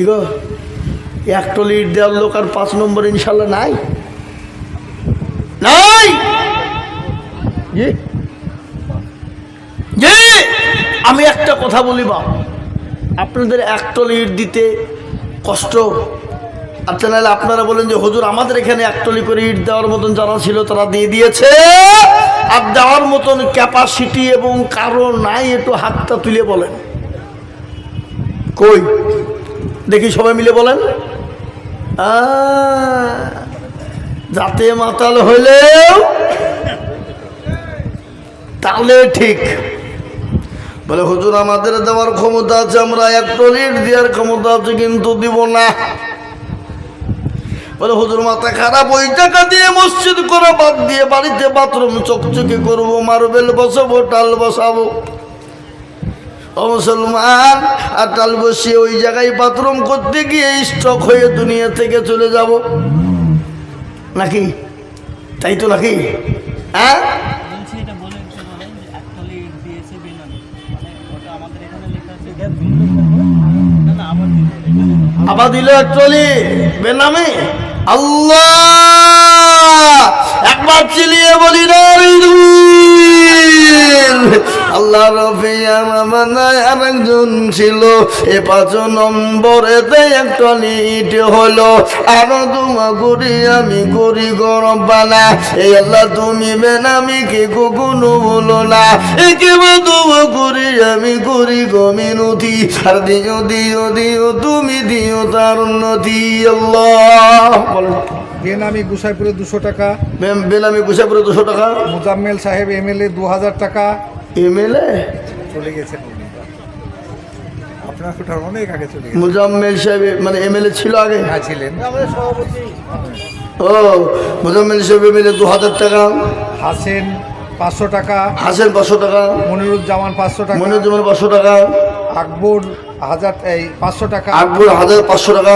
কি গো? এক টলি ইট দেওয়ার লোক আর পাঁচ নম্বর ইনশাল্লাহ নাই। নাই! জি। জি! আমি একটা কথা বলি বা আপনাদের টলি ইট দিতে কষ্ট। আচ্ছা নাহলে আপনারা বলেন যে, হুজুর, আমাদের এখানে এক টলি করে ইট দেওয়ার মতন যারা ছিল, তারা দিয়ে দিয়েছে। আর দেওয়ার মতন ক্যাপাসিটি এবং কারণ নাই, একটু হাতটা তুলে বলেন। কই? দেখি সবাই মিলে বলেন। যাতে মাতাল হইলেও তাহলে ঠিক। বলে, হুজুর, আমাদের দেওয়ার ক্ষমতা আছে, আমরা এক টলিট দেওয়ার ক্ষমতা আছে, কিন্তু দিব না। বলে, হুজুর, মাথা খারাপ ওই টাকা দিয়ে মসজিদ করা বাদ দিয়ে বাড়িতে বাথরুম চকচকে করব, মার্বেল বসাবো, টাল বসাবো। ও মুসলমান আর টাল বসিয়ে ওই জায়গায় বাথরুম করতে গিয়ে স্টক হয়ে দুনিয়া থেকে চলে যাব। নাকি? তাই তো নাকি? হ্যাঁ? মানে আবার দিল। একচুয়ালি বেনামে? আল্লাহ! একবার চিলিয়ে বলি না আল্লাহ রফিয়ার আমানায় আরেকজন ছিল। এ পাঁচ নম্বরেতে একটা ইট হলো। আরও তোমা করি আমি করি গরম বানা এই আল্লাহ তুমি বেনামি কে কখনো বলো না। একে তোমা করি আমি করি গমিনতি আর দিও দিও দিও তুমি দিও তার উন্নতি। আল্লাহ। বেনামি গুসাইপুরে দুশো টাকা বেনামি গুছাপুরে দুশো টাকা। মুজাম্মেল সাহেব এমএলএ দু হাজার টাকা এমএলএ চলে গেছেন আপনার ওটা অনেক আগে চলে গেছে। মুজাম্মেল সাহেব মানে এমএলএ ছিল আগে? হ্যাঁ ছিলেন। ও মুজাম্মেল সাহেব এমএলএ দু হাজার টাকা। হাসেন পাঁচশো টাকা। হাসেন পাঁচশো টাকা। মনিরুজ্জামান পাঁচশো টাকা। মনিরুজ্জামান পাঁচশো টাকা। আকবর হাজার এই পাঁচশো টাকা। আকবর হাজার পাঁচশো টাকা।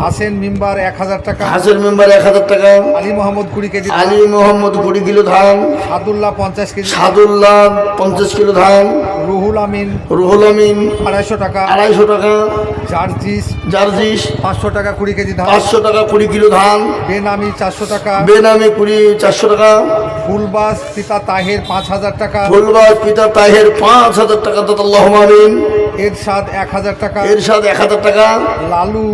হাসেন মিম্বার এক হাজার টাকা। হাসেন মেম্বার এক হাজার টাকা। আলী মোহাম্মদ কুড়ি কেজি আলী মোহাম্মদ কুড়ি কিলো ধান। সাদুল্লাহ পঞ্চাশ কেজি। সাদুল্লাহ পঞ্চাশ কিলো ধান। রুহুল আমিন। রুহুল আমিন। আড়াইশো টাকা। আড়াইশো টাকা। জার্জিস। জার্জিস। পাঁচশো টাকা কুড়ি কেজি ধান। পাঁচশো টাকা কুড়ি কিলো ধান। বেনামি চারশো টাকা। বেনামি কুড়ি চারশো টাকা। ফুলবাস পিতা তাহের পাঁচ হাজার টাকা। ফুলবাস পিতা তাহের পাঁচ হাজার টাকা। দাদাল্লাহ আমিন এরশাদ এক হাজার টাকা। এরশাদ এক হাজার টাকা। লালু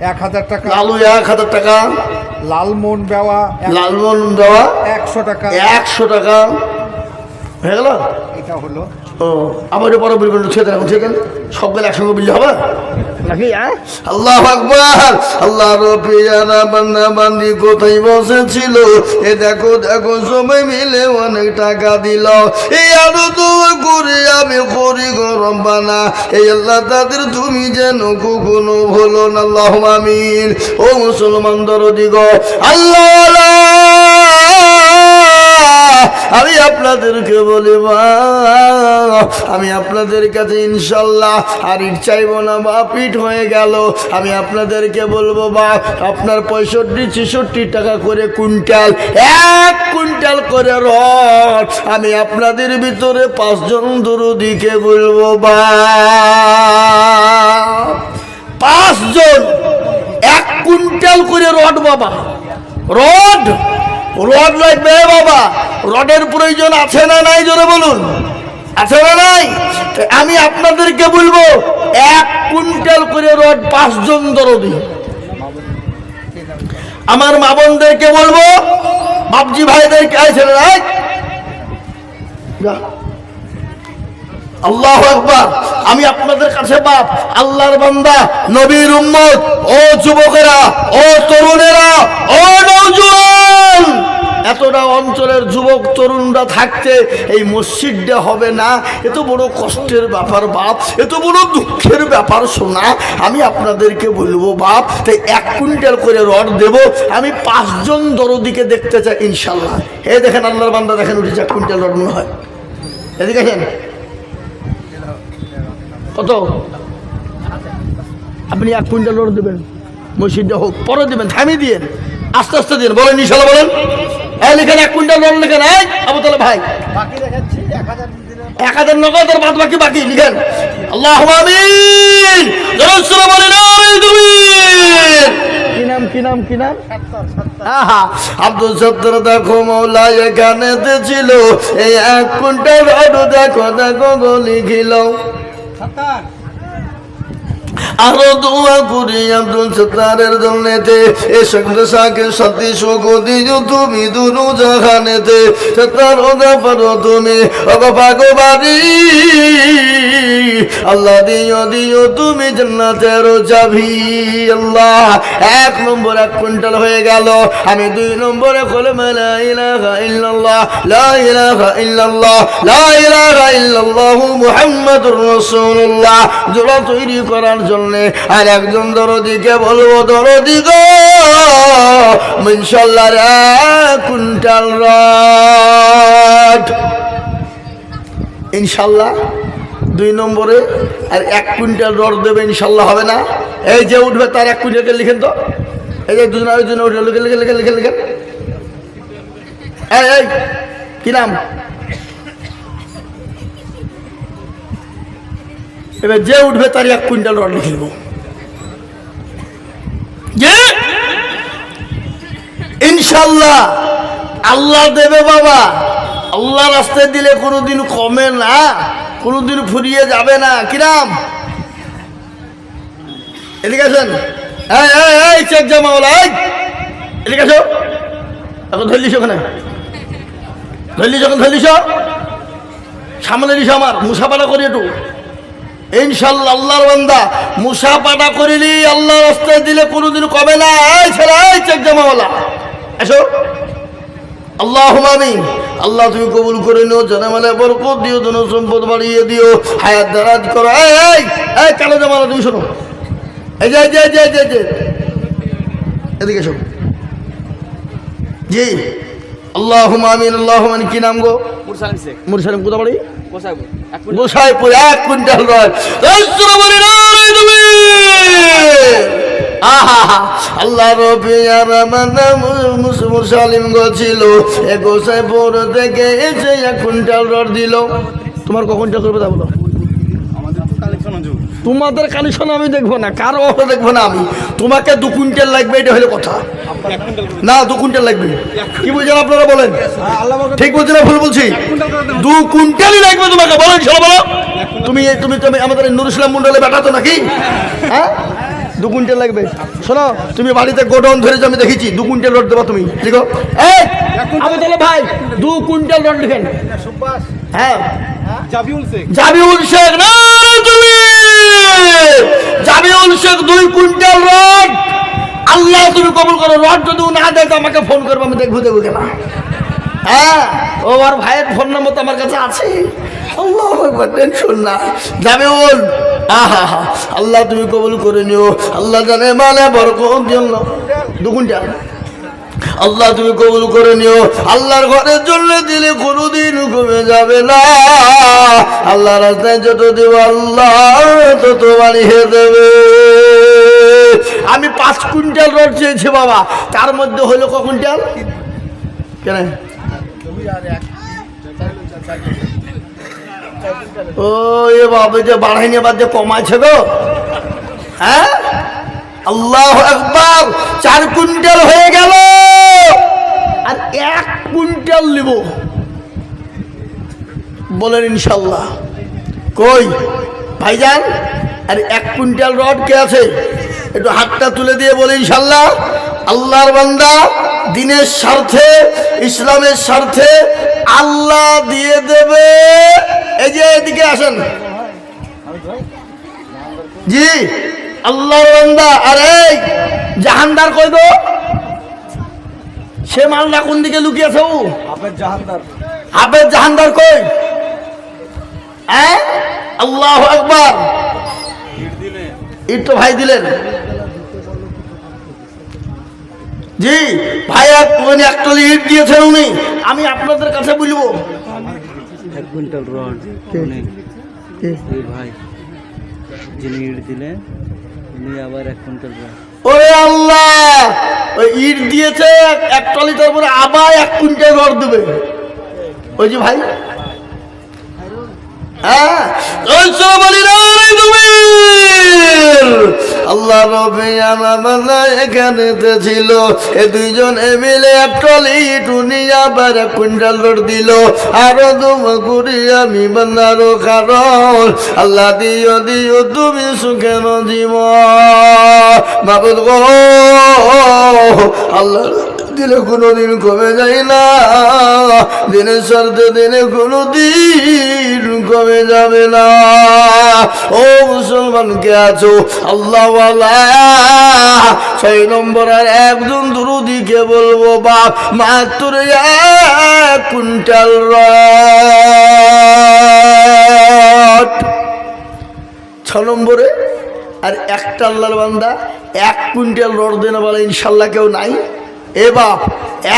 এক হাজার টাকা। লালু এক হাজার টাকা। লালমোহন দেওয়া লালমোহন দেওয়া একশো টাকা। একশো টাকা। হয়ে গেল? এটা হলো ও এটা পরে বলবেন সবগুলো একসঙ্গে বললে হবে? নাকি হ্যাঁ? আল্লাহ আকবর। আল্লাহ রফিয়ানা বান্দা বান্দি কোথায় বসেছিল? এ দেখো দেখো সবাই মিলে অনেক টাকা দিল। এই আরও তো করে আমি করি গরম বানা এই আল্লাহ তাদের তুমি যেন কখনো হলো না আল্লাহ আমিন। ও মুসলমান দরদিগ আল্লাহ। আমি আপনাদেরকে বলি মা আমি আপনাদের কাছে ইনশাল্লাহ আর ইট চাইব না, বা পিঠ হয়ে গেল। আমি আপনাদেরকে বলব, বা আপনার পঁয়ষট্টি, ছেষট্টি টাকা করে কুইন্টাল, এক কুইন্টাল করে রড আমি আপনাদের ভিতরে পাঁচজন দুরুদিকে বলব, বা পাঁচজন, এক কুইন্টাল করে রড বাবা। রড রড লাগবে বাবা। রডের প্রয়োজন আছে না নাই জোরে বলুন? আছে না নাই? আমি আপনাদেরকে বলব, এক কুইন্টাল করে রড পাঁচজন দরদি। আমার মা বোনদেরকে বলব, বাপজি ভাইদেরকে আছে না নাই যা। আল্লাহ আকবার। আমি আপনাদের কাছে বাপ, আল্লাহর বান্দা, নবীর উম্মত, ও যুবকেরা, ও তরুণেরা, ও নৌজওয়ান। এতটা অঞ্চলের যুবক, তরুণরা থাকতে এই মসজিদটা হবে না। এত বড় কষ্টের ব্যাপার বাপ এত বড় দুঃখের ব্যাপার শোনা আমি আপনাদেরকে বলব বাপ তাই এক কুইন্টাল করে রড দেব। আমি পাঁচজন দরদিকে দেখতে চাই, ইনশাল্লাহ। এ দেখেন আল্লাহর বান্দা দেখেন উঠেছে, এক কুইন্টাল রড মনে হয়। এদিকে দেখেন কত? আপনি এক কুইন্টাল লোড দেবেন মসজিদটা হোক পরে দেবেন থামিয়ে দিয়ে আস্তে আস্তে দিন বলেন নিশালা বলেন। হ্যাঁ লিখেন এক কুইন্টাল লোড লিখেন এই আবু তাহলে ভাই। বাকি এক হাজার এক হাজার নগদ আর বাদ বাকি বাকি লিখেন। আল্লাহ কি নাম কি নাম আব্দুল সত্তর দেখো মৌলা এখানে ছিল এই এক কুইন্টাল রড দেখো দেখো গো লিখিল। সাত্তার আরও দোয়া করি আব্দুল সত্তারের জন্যতে। এ সংসাকে সতী সুখ দিও তুমি দুরু জাহানেতে। সত্তার ওদা পারো তুমি ওগো ভাগবাড়ি আল্লাহ দিও দিও তুমি জান্নাতের চাবি। আল্লাহ, এক নম্বর, এক কুইন্টাল হয়ে গেল। আমি দুই নম্বরে খোলে লা ইলাহা ইল্লাল্লাহ, লা ইলাহা ইল্লাল্লাহ, লা ইলাহা ইল্লাল্লাহ মুহাম্মাদুর রাসূলুল্লাহ। জোড়া তৈরি করার জন্য আর একজন দরদিকে বলব, দরদি গো, ইনশাল্লাহ এক কুইন্টাল রড। ইনশাল্লাহ, দুই নম্বরে, আর এক কুইন্টাল রড দেবে, ইনশাল্লাহ হবে না। এই যে উঠবে, তার এক কুইন্টালকে লিখেন তো। এই যে দুজন আরেকজন উঠবে লিখে লিখে লিখে লিখে লিখেন। এই, কি নাম? এবার যে উঠবে তার এক কুইন্টাল রড লিখে দেবো। যে? ইনশাল্লাহ। আল্লাহ দেবে বাবা। আল্লাহ রাস্তায় দিলে কোনোদিন কমে না। কোনোদিন ফুরিয়ে যাবে না। কিরাম এদিকে আসেন। জামাওয়ালা এদিকে এখন ধরলিস ওখানে। ধরলিস ওখানে ধরলিস সামনে দিস আমার। মুসাফাটা করি একটু। ইনশাল্লাহ আল্লাহর বান্দা মুসাফাটা করিলি আল্লাহ রাস্তায় দিলে কোনোদিন কমে না? এই ছেলে এই চেক জামাওয়ালা। এসো। আল্লাহ আমিন। আল্লাহ তুমি কবুল করে নিও জানামালে বরকত দিও ধন সম্পদ বাড়িয়ে দিও হায়াত দারাজ করো। এই এই এই কালো জামালা তুমি শোনো। এই যে যে যে, যে, যে। এদিকে এসো। জি। আল্লাহ আমিন আল্লাহ আমিন। কি নাম গো? মুরসালিম শেখ। মুরসালিম কোথা বাড়ি? গোসাইপুর এক কুইন্টাল রয়। আল্লাহ রবি আর মুসলিম ছিল। এ গোসাইপুর থেকে এসে এক কুইন্টাল রড দিল। তোমার কখন করবে তা বলো? আমাদের তো কালেকশন আছে। তোমাদের কালেকশন আমি দেখব না। কারও অফার দেখব না আমি। তোমাকে দু কুইন্টাল লাগবে এটা হলো কথা। না দু কুইন্টাল লাগবে। কি বলছেন আপনারা বলেন? ঠিক বলছি না ভুল বলছি? দু কুইন্টালই লাগবে তোমাকে। বলো সব বলো। তুমি তুমি তুমি আমাদের নুর ইসলাম মন্ডলে বেটা তো নাকি? হ্যাঁ? দু কুইন্টাল লাগবে। শোনো তুমি বাড়িতে গোডাউন ধরে আমি দেখেছি। দু কুইন্টাল রড দেবা তুমি। লিখো এই আমি চলো ভাই দু কুইন্টাল রড লিখেন হ্যাঁ। জাবিউল শেখ। জাবিউল শেখ না! তুমি জাবিউল শেখ দুই কুইন্টাল রড। আল্লাহ তুমি কবুল করো, রড যদি না দেয় তো আমাকে ফোন করব, আমি দেখব দেখব কেনা হ্যাঁ ও আমার ভাইয়ের ফোন নম্বর তো আমার কাছে আছে। টেনশন না। জামিউল আহা হা আল্লাহ তুমি কবুল করে নিও। আল্লাহ জানে মানে বরকত জন্য দু কুইন্টাল। আল্লাহ তুমি কবুল করে নিও। আল্লাহর ঘরের জন্য দিলে কোনোদিন কমে যাবে না। আল্লাহ রাস্তায় যত দেব, আল্লাহ তত বাড়িয়ে দেবে। আমি পাঁচ কুইন্টাল রড চেয়েছি বাবা। তার মধ্যে হলো ক কুইন্টাল? কেন? ও, এ বাবা, যে বাড়াইনি বাদ যে কমাইছে গো। হ্যাঁ? আল্লাহ একবার চার কুইন্টাল হয়ে গেল। আর এক কুইন্টাল নিব। বলেন ইনশাল্লাহ। কই? ভাইজান, আর এক কুইন্টাল রড কে আছে? একটু হাতটা তুলে দিয়ে বলে ইনশাল্লাহ। আল্লাহর বান্দা দিনের স্বার্থে, ইসলামের স্বার্থে আল্লাহ দিয়ে দেবে। এই যে এদিকে আসেন। জি, আল্লাহর বান্দা। আরে জাহানদার কই গো? সে মালটা কোন দিকে লুকিয়েছে ও? হাফেজ জাহানদার। কই? হ্যাঁ আল্লাহ একবার ইট তো ভাই দিলেন। জি ভাই এক উনি একটলি ইট দিয়েছেন উনি। আমি আপনাদের কাছে বলব। এক কুইন্টাল রড ভাই যিনি ইট দিলেন উনি আবার এক কুইন্টাল রড। ওরে আল্লাহ, ওই ইট দিয়েছে এক- টলি তারপরে আবার এক কুইন্টাল রড দেবে। ওই যে ভাই। হ্যাঁ? আল্লাহ বান্দা এখানে ছিল এ দুইজন মিলে টলি টুনিয়া বার এক কুইন্টাল দিল। আরও তোমা আমি বান্দারও কারণ। আল্লাহ দিও দিও, তুমি সুখের জীব বাবুদ গো। আল্লাহ দিলে কোনোদিন কমে যায় না। দিনের স্বার্থে দিনে কোনো দিন কমে যাবে না। ও মুসলমান, কে আছো? আল্লাহ ছয় নম্বর আর একজন দুরুদিকে বলব, বাপ, মাত্র এক কুইন্টাল রড। ছ নম্বরে, আর একটা আল্লাহর বান্দা এক কুইন্টাল রড দেনা বলে ইনশাল্লাহ কেউ নাই। এ বাপ,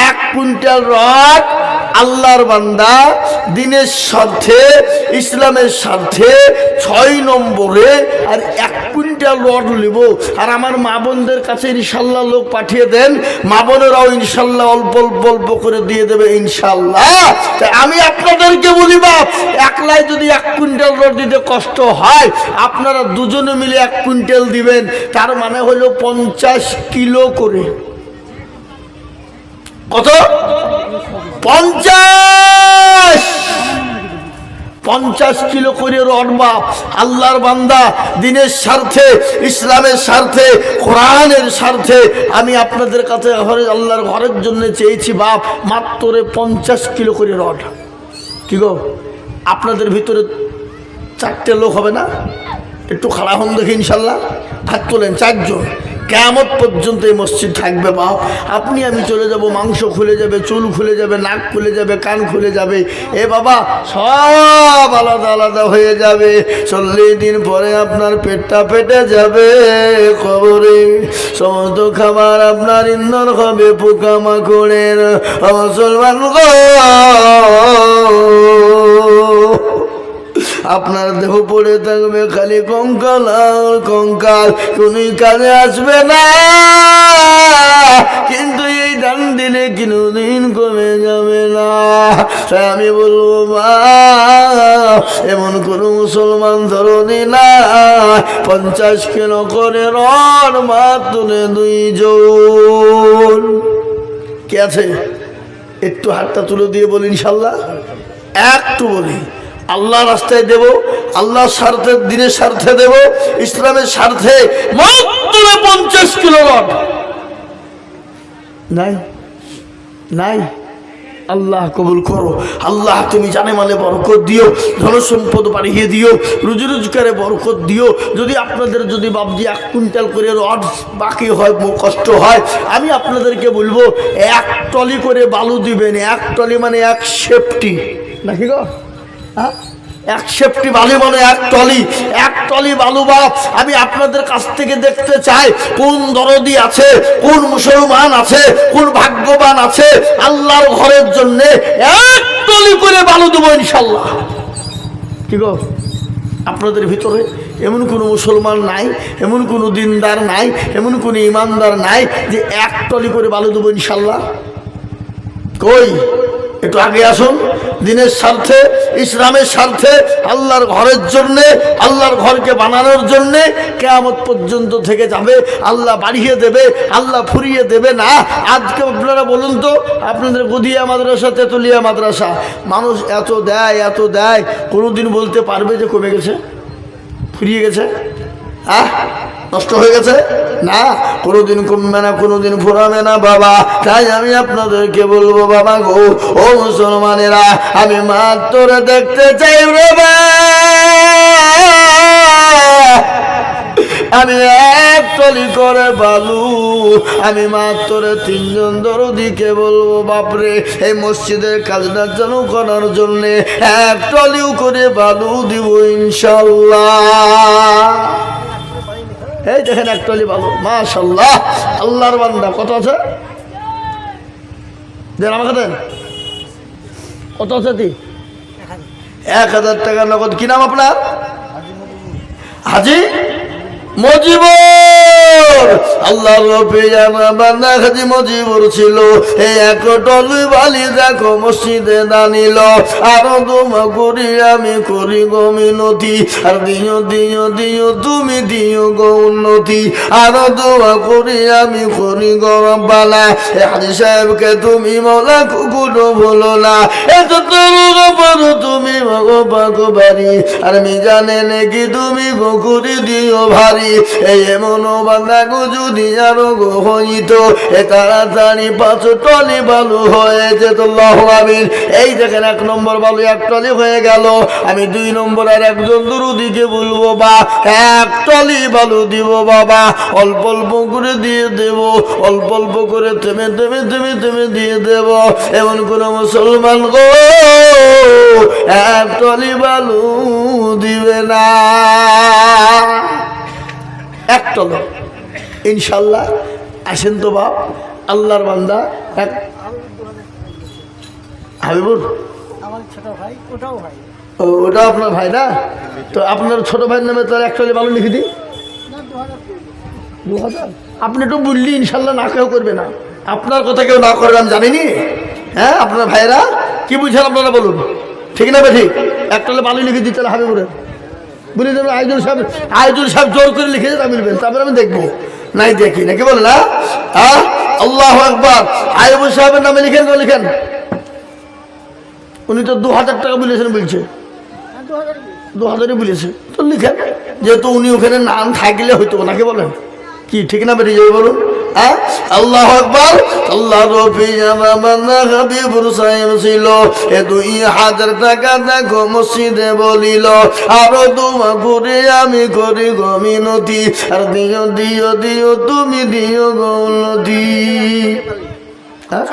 এক কুইন্টাল রড আল্লাহর বান্দা, দিনের স্বার্থে, ইসলামের স্বার্থে, ছয় নম্বরে, আর এক কুইন্টাল রড নিব আর আমার মা বোনদের কাছে ইনশাল্লাহ লোক পাঠিয়ে দেন। মা বোনেরাও ইনশাল্লাহ অল্প অল্প অল্প করে দিয়ে দেবে ইনশাল্লাহ। তাই আমি আপনাদেরকে বলি বাপ, একলাই যদি এক কুইন্টাল রড দিতে কষ্ট হয়, আপনারা দুজনে মিলে এক কুইন্টাল দিবেন। তার মানে হলো পঞ্চাশ কিলো করে। কত? পঞ্চাশ! পঞ্চাশ কিলো করে রড বাপ আল্লাহর বান্দা, দিনের স্বার্থে, ইসলামের স্বার্থে, কোরআনের স্বার্থে আমি আপনাদের কাছে আল্লাহর ঘরের জন্য চেয়েছি বাপ, মাত্র পঞ্চাশ কিলো করে রড। কি গো? আপনাদের ভিতরে চারটে লোক হবে না? একটু খাড়া হন দেখি ইনশাল্লাহ। হাত তোলেন, চারজন। কেমন পর্যন্ত এই মসজিদ থাকবে, বাপ। আপনি, আমি চলে যাব, মাংস খুলে যাবে, চুল খুলে যাবে, নাক খুলে যাবে, কান খুলে যাবে। এ বাবা, সব আলাদা আলাদা হয়ে যাবে। চল্লিশ দিন পরে আপনার পেটটা পেটে যাবে খবরে সমস্ত খাবার আপনার ইন্ধন হবে পোকামাকড়ের মুসলমান গো! আপনার দেহ পড়ে থাকবে খালি কঙ্কাল আর কঙ্কাল। কোনই কাজে আসবে না। কিন্তু এই দান দিলে কোনোদিন কমে যাবে না। তাই আমি বলব, মা, এমন কোন মুসলমান ধরনি না। পঞ্চাশ কিলো করে রন মাত্র দুইজন কে আছে? একটু হাতটা তুলে দিয়ে বলি ইনশাল্লাহ। একটু বলি। আল্লাহ রাস্তায় দেব আল্লাহর স্বার্থে দিনের স্বার্থে দেব ইসলামের স্বার্থে মাত্র পঞ্চাশ কিলো রড। নাই নাই। আল্লাহ কবুল করো। আল্লাহ তুমি জানে মানে বরকত দিও ধনসম্পদ বাড়িয়ে দিও রুজি রোজগারে বরকত দিও। যদি আপনাদের যদি বাবজি এক কুইন্টাল করে রড বাকি হয় কষ্ট হয় আমি আপনাদেরকে বলব এক টলি করে বালু দিবেন এক টলি মানে এক সেফটি। নাকি গো? হ্যাঁ? এক সেফটি বালু মানে এক টলি এক টলি বালু বাপ, আমি আপনাদের কাছ থেকে দেখতে চাই কোন দরদি আছে, কোন মুসলমান আছে, কোন ভাগ্যবান আছে। আল্লাহর ঘরের জন্য এক টলি করে বালু দেবো ইনশাল্লাহ। কি গো? আপনাদের ভিতরে এমন কোনো মুসলমান নাই, এমন কোনো দিনদার নাই, এমন কোনো ইমানদার নাই যে এক টলি করে বালু দেবো ইনশাল্লাহ? কই? একটু আগে আসুন। দিনের স্বার্থে, ইসলামের স্বার্থে, আল্লাহর ঘরের জন্যে, আল্লাহর ঘরকে বানানোর জন্যে কেয়ামত পর্যন্ত থেকে যাবে। আল্লাহ বাড়িয়ে দেবে, আল্লাহ ফুরিয়ে দেবে না। আজকে আপনারা বলুন তো, আপনাদের গদিয়া মাদ্রাসা, তেতুলিয়া মাদ্রাসা। মানুষ এত দেয় এত দেয়, কোনোদিন বলতে পারবে যে কমে গেছে? ফুরিয়ে গেছে? হ্যাঁ নষ্ট হয়ে গেছে? না, কোনোদিন কমবে না, কোনোদিন ফুরাবে না, বাবা। তাই আমি আপনাদেরকে বলব, বাবা গো, ও মুসলমানেরা, আমি মাত্র দেখতে চাই রে বা আমি এক টলি করে বালু, আমি মাত্র তিনজন দরদিকে বলব, বাপরে, এই মসজিদের কাজটা চালু করার জন্যে এক টলিও করে বালু দিব ইনশাল্লাহ। এই দেখেন এক টলি বালু। মাশাল্লাহ আল্লাহর বান্দা। কত আছে? দেন আমাকে দেন। কত আছে দি এক হাজার টাকা নগদ। কি নাম আপনার? হাজি মজিবর। আল্লাহ রবি বান্দা খাজি মজিবুর ছিল। এই এক টলি বালি দেখো মসজিদে দানিল আরও তোমা করি আমি করি গো মিনতি। আর দিও দিও দিও, তুমি দিও গো উন্নতি। আরও দোয়া করি আমি করি গো রব্বানা। এ হাজি সাহেবকে তুমি মৌলা কুকুরও বলো না। এ তো তোর পারো তুমি ভগবাগো বাড়ি আর মিজানে নাকি তুমি গোকুরি দিও ভারী। এই এমন গো যদি আরও গো হইত, এ তাড়াতাড়ি পাঁচ টলি বালু হয়ে যেত আমিন, এই দেখেন এক নম্বর বালু এক টলি হয়ে গেল। আমি দুই নম্বর আর একজন দুরুদিকে বলব, বা, এক টলি বালু দিব বাবা, অল্প অল্প করে দিয়ে দেব, অল্প অল্প করে থেমে থেমে থেমে থেমে দিয়ে দেব। এমন কোন মুসলমান গো, এক টলি বালু দিবে না। এক টলো ইনশাল্লাহ। আসেন তো বাপ আল্লাহর বান্দা। এক হাবিবুর ও ওটা আপনার ভাই না? তো আপনার ছোট ভাইয়ের নামে তার এক টলি বালু লিখে দিই। দু হাজার আপনি তো বললি ইনশাল্লাহ না কেউ করবে না। আপনার কথা কেউ না করবে আমি জানিনি। হ্যাঁ আপনার ভাইয়েরা কি বুঝছেন আপনারা বলুন? ঠিক না ঠিক একটা বালু লিখে দিই তাহলে হাবিবুরে বলি দেবেন আইজুল সাহেব আইজুল সাহেব জোর করে লিখে দিতে মিলবেন তারপরে আমি দেখব। নাই দেখি, নাকি বলে না? হ্যাঁ আল্লাহ একবার আইবুল সাহেবের নামে লিখেন লিখেন। উনি তো দু হাজার টাকা বলেছেন বলছে। দু হাজারই বলেছে। তো লিখেন। যেহেতু উনি ওখানে নাম থাকলে হইতো নাকি বলেন। কি, ঠিক না বেরিয়ে যাবে বলুন। আল্লাহ আকবার। আল্লাহ আমানা হাবিবুর সাহেব ছিল। এ দুই হাজার টাকা দেখো মসজিদে বলিল আরও তোমা করে আমি করি মিনতি। আর দিও দিও দিও তুমি দিও গো উন্নতি। হ্যাঁ?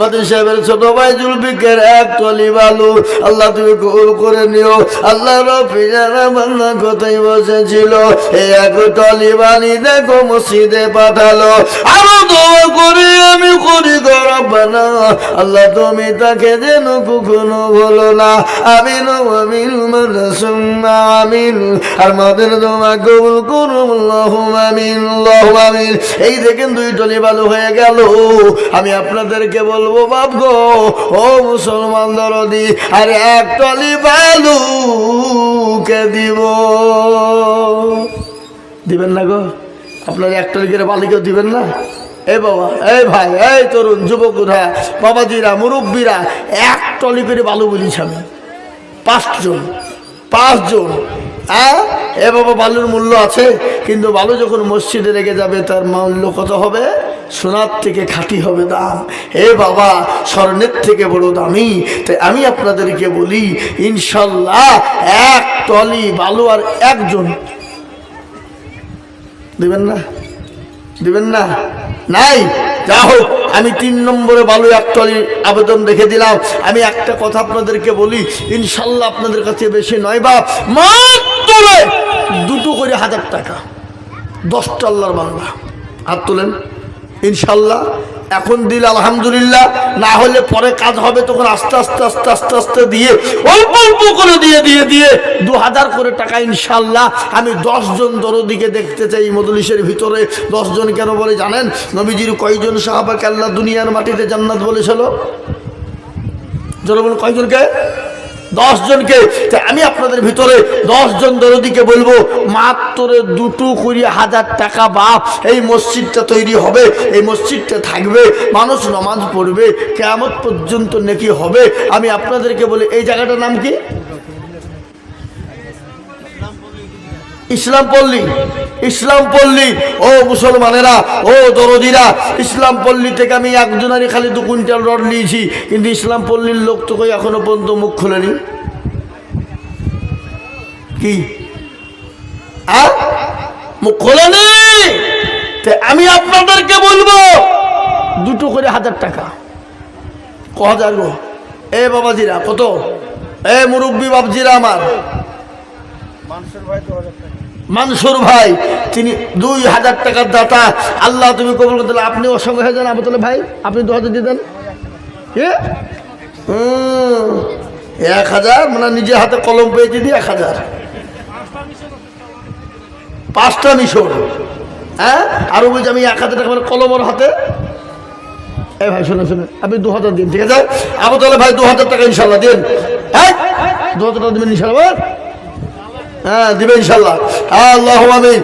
মাদিন সাহেবের ছোট ভাই জুলফিকের এক টলি বালু। আল্লাহ তুমি কবুল করে নিও। আল্লাহ রফি যারা বান্না কোথায় বসেছিল। এই এক টলি বালি দেখো মসজিদে পাঠালো। আরও দোয়া করে আমি করি আল্লাহ তুমি তাকে যেন কখনো বলো না। আমিন আমিন সুম্মা আমিন। আর মাদের দোয়া কবুল করুন আল্লাহু আমিন আল্লাহু আমিন। এই দেখেন দুই টলি বালু হয়ে গেল। আমি আপনাদেরকে বলব বাপ গো, ও মুসলমান দরদি, আর এক টলি বালু কে দিব। দিবেন না গো, আপনার এক টলি করে বালিকেও দিবেন না? এ বাবা এই ভাই, এই তরুণ যুবকরা বাবাজিরা, মুরব্বীরা, এক টলি করে বালু বলিস আমি। পাঁচজন পাঁচজন। হ্যাঁ? এ বাবা, বালুর মূল্য আছে, কিন্তু বালু যখন মসজিদে রেখে যাবে, তার মূল্য কত হবে? সোনার থেকে খাঁটি হবে দাম। হে বাবা, স্বর্ণের থেকে বড় দামি। তাই আমি আপনাদেরকে বলি, ইনশাল্লাহ এক টলি বালু আর একজন। দিবেন না? দেবেন না? নাই? যা হোক, আমি তিন নম্বরে বালু একতলি আবেদন রেখে দিলাম। আমি একটা কথা আপনাদেরকে বলি, ইনশাল্লাহ আপনাদের কাছে বেশি নয় বা, মাত্র দুটো করে হাজার টাকা। দশটা আল্লাহর বাংলা হাত তোলেন। ইনশাল্লাহ এখন দিল আলহামদুলিল্লাহ, না হলে পরে কাজ হবে তখন আস্তে আস্তে আস্তে আস্তে আস্তে দিয়ে, অল্প অল্প করে দিয়ে দিয়ে দিয়ে দু হাজার করে টাকা ইনশাল্লাহ আমি দশজন দরদিকে দেখতে চাই মদলিশের ভিতরে। দশজন কেন বলে জানেন? নবীজির কয়জন সাহাবাকে আল্লাহ দুনিয়ার মাটিতে জান্নাত বলেছিল? জনবল কয়জনকে? দশ জনকে আমি আপনাদের ভিতরে দশ জন দরদিকে বলব, মাত্র দুটো কুড়ি হাজার টাকা বাপ এই মসজিদটা তৈরি হবে, এই মসজিদটা থাকবে, মানুষ নমাজ পড়বে কেমন পর্যন্ত নাকি হবে। আমি আপনাদেরকে বলি, এই জায়গাটার নাম কি? ইসলাম পল্লী ইসলাম পল্লী। ও মুসলমানেরা, ও দরদিরা, ইসলাম পল্লী থেকে আমি একজনারই খালি দু কুইন্টাল রড নিয়েছি, কিন্তু ইসলাম পল্লীর লোক তো কই এখনও পর্যন্ত মুখ খুলেনি? কি? আ? মুখ খোলেনি? তা আমি আপনাদেরকে বলব, দুটো করে হাজার টাকা। ক হাজার এ বাবাজিরা, কত? এ মুরব্বী বাবজিরা আমার। মানুষের ভাই দু হাজার টাকা। মানসুর ভাই তিনি দুই হাজার টাকার দাতা। আল্লাহ তুমি কবুল করতে দিলে। আপনি ওর সঙ্গে হয়ে যান আবতলে ভাই আপনি দু হাজার হুম, এক হাজার মানে নিজের হাতে কলম পেয়েছি দিয়ে এক হাজার। পাঁচটা মিশর হ্যাঁ? আরও বলছি আমি এক হাজার টাকা মানে কলমর হাতে। এই ভাই শুনে শুনে আপনি দু হাজার দিন ঠিক আছে? আবু তাহলে ভাই দু হাজার টাকা ইনশাল্লাহ দিন হ্যাঁ? দু হাজার টাকা দিবেন ইনশাল্লাহ হ্যাঁ দিবে ইনশাল্লাহ। আল্লাহ আমিন।